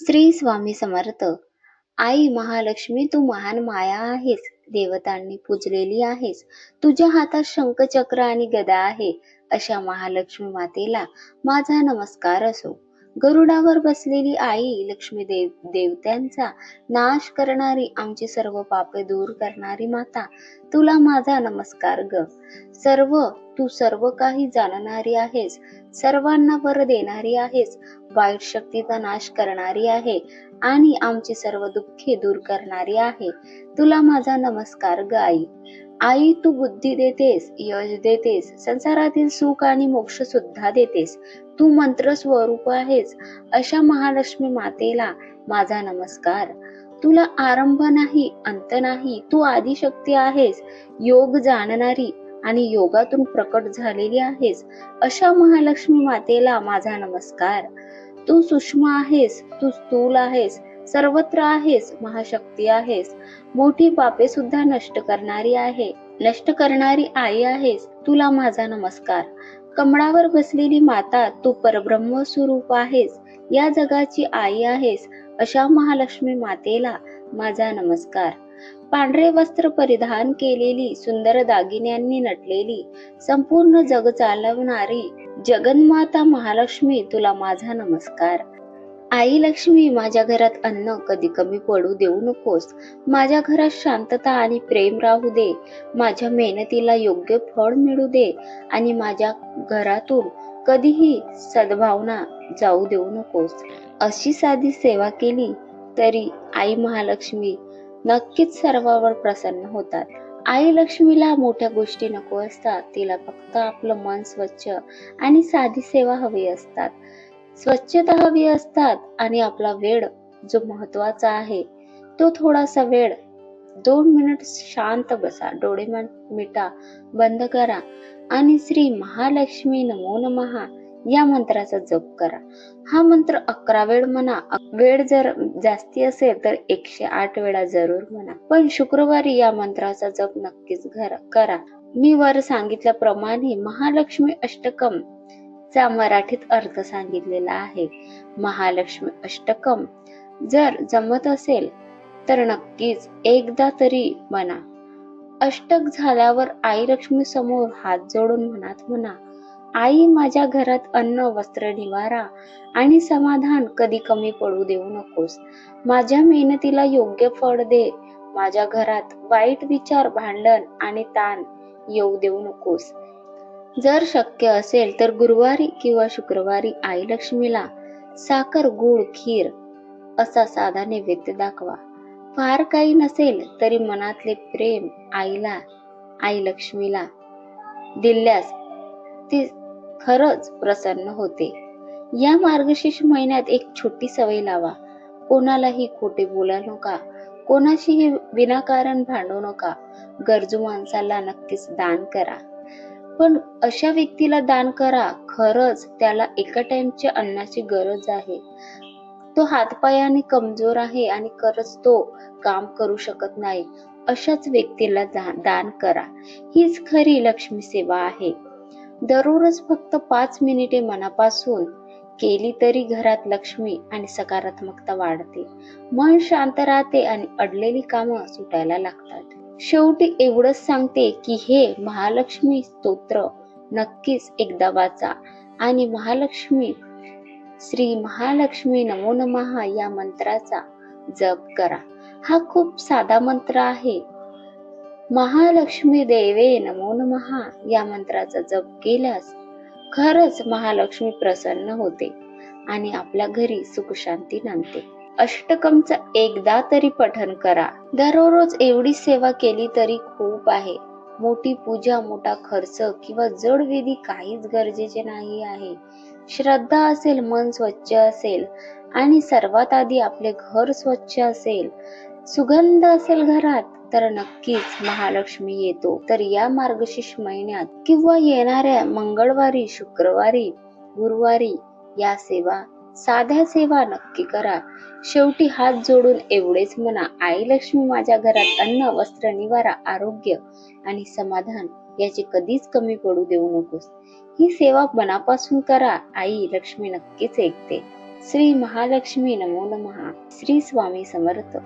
श्री स्वामी समर्थ. आई महालक्ष्मी तू महान माया आहेस देवतांनी पूजलेली आहेस. तुझ्या हातात शंखचक्र आणि गदा आहे अशा महालक्ष्मी मातेला माझा नमस्कार असो. गरुडावर बसलेली आई लक्ष्मी देव देवत्यांचा नाश करणारी आमची सर्व पापे दूर करणारी माता तुला माझा नमस्कार ग. सर्व तू सर्व काही जाणणारी आहेस सर्वांना वर देणारी आहेस वाईट शक्तीचा नाश करणारी आहे आणि आमची सर्व दुःखे दूर करणारी आहे. तुला माझा नमस्कार ग आई. आई तू बुद्धी देतेस यश देतेस संसारातील सुख आणि मोक्ष सुद्धा देतेस. तू मंत्र स्वरूप आहेस अशा महालक्ष्मी मातेला माझा नमस्कार. तुला आरंभ नाही अंत नाही तू आदिशक्ती आहेस योग जाणणारी आणि योगातून प्रकट झालेली आहेस अशा महालक्ष्मी मातेला माझा नमस्कार. तू सूक्ष्म आहेस तू स्थूल आहेस सर्वत्र आहेस महाशक्ती आहेस मोठी पापे सुद्धा नष्ट करणारी आहे नष्ट करणारी आई आहेस तुला माझा नमस्कार. कमळावर बसलेली माता तू परब्रह्म स्वरूप आहेस या जगाची आई आहेस अशा महालक्ष्मी मातेला माझा नमस्कार. पांढरे वस्त्र परिधान केलेली सुंदर दागिन्यांनी नटलेली संपूर्ण जग चालवणारी जगन्माता महालक्ष्मी तुला माझा नमस्कार. आई लक्ष्मी माझ्या घरात अन्न कधी कमी पडू देऊ नकोस. माझ्या घरात शांतता आणि प्रेम राहू दे. माझ्या मेहनतीला योग्य फळ मिळू दे. आणि माझ्या घरातून कधीही सद्भावना जाऊ देऊ नकोस. अशी साधी सेवा केली तरी आई महालक्ष्मी नक्कीच सर्वावर प्रसन्न होतात. आई लक्ष्मीला मोठ्या गोष्टी नको असतात. तिला फक्त आपलं मन स्वच्छ आणि साधी सेवा हवी असतात. स्वच्छता हवी असतात आणि आपला वेळ जो महत्त्वाचा आहे तो थोडासा वेळ. दोन मिनिट शांत बसा डोळे मिटा बंद करा आणि श्री महालक्ष्मी नमो नमहा या मंत्राचा जप करा. हा मंत्र अकरा वेळ म्हणा वेळ जर जास्ती असेल तर एकशे आठ वेळा जरूर म्हणा. पण शुक्रवारी या मंत्राचा जप नक्कीच करा. मी वर सांगितल्याप्रमाणे महालक्ष्मी अष्टकम चा मराठीत अर्थ सांगितलेला आहे. महालक्ष्मी अष्टकम. जर जमत असेल तर नक्कीच एकदा तरी म्हणा. अष्टक झाल्यावर आई लक्ष्मी समोर हात जोडून म्हणत म्हणा आई माझ्या घरात अन्न वस्त्र निवारा आणि समाधान कधी कमी पडू देऊ नकोस. माझ्या मेहनतीला योग्य फळ दे. माझ्या घरात वाईट विचार भांडण आणि ताण येऊ देऊ नकोस. जर शक्य असेल तर गुरुवारी किंवा शुक्रवारी आई लक्ष्मीला साखर गुळ खीर असा साधा नैवेद्य दाखवा. फार काही नसेल तरी मनातले प्रेम आईला आई लक्ष्मीला दिल्यास ती खरंच प्रसन्न होते. या मार्गशीर्ष महिन्यात एक छोटी सवय लावा. कोणालाही खोटे बोला नका. कोणाशीही विनाकारण भांडू नका. गरजू माणसाला नक्कीच दान करा. पण अशा व्यक्तीला दान करा. खरंच त्याला एका टाइमच्या अन्नाची गरज आहे. तो हातपायाने कमजोर आहे आणि खरंच तो काम करू शकत नाही. अशाच व्यक्तीला दान करा. हीच खरी लक्ष्मी सेवा आहे. दररोज फक्त पाच मिनिटे मनापासून केली तरी घरात लक्ष्मी आणि सकारात्मकता वाढते. मन शांत राहते आणि अडलेली कामं सुटायला लागतात. शेवटी एवढंच सांगते की हे महालक्ष्मी स्तोत्र नक्कीच एकदा वाचा. आणि महालक्ष्मी श्री महालक्ष्मी नमो नमहा या मंत्राचा जप करा. हा खूप साधा मंत्र आहे. महालक्ष्मी देवे नमो नमहा या मंत्राचा जप केल्यास खरंच महालक्ष्मी प्रसन्न होते आणि आपल्या घरी सुखशांती नांदते. अष्टकमचं एकदा तरी पठन करा. दररोज एवढी सेवा केली तरी खूप आहे. मोठी पूजा मोठा खर्च किंवा जड विधी काहीच गरजेचे नाही आहे. श्रद्धा असेल मन स्वच्छ असेल आणि सर्वात आधी आपले घर स्वच्छ असेल. सुगंध असेल घरात तर नक्कीच महालक्ष्मी येतो. तर या मार्गशीर्ष महिन्यात किंवा येणाऱ्या मंगळवारी शुक्रवारी गुरुवारी या सेवा साध्या सेवा नक्की करा. शेवटी हात जोडून एवढेच म्हणा आई लक्ष्मी माझ्या घरात अन्न वस्त्र निवारा आरोग्य आणि समाधान याची कधीच कमी पडू देऊ नकोस. ही सेवा मनापासून करा आई लक्ष्मी नक्कीच ऐकते. श्री महालक्ष्मी नमो नमः. श्री स्वामी समर्थ.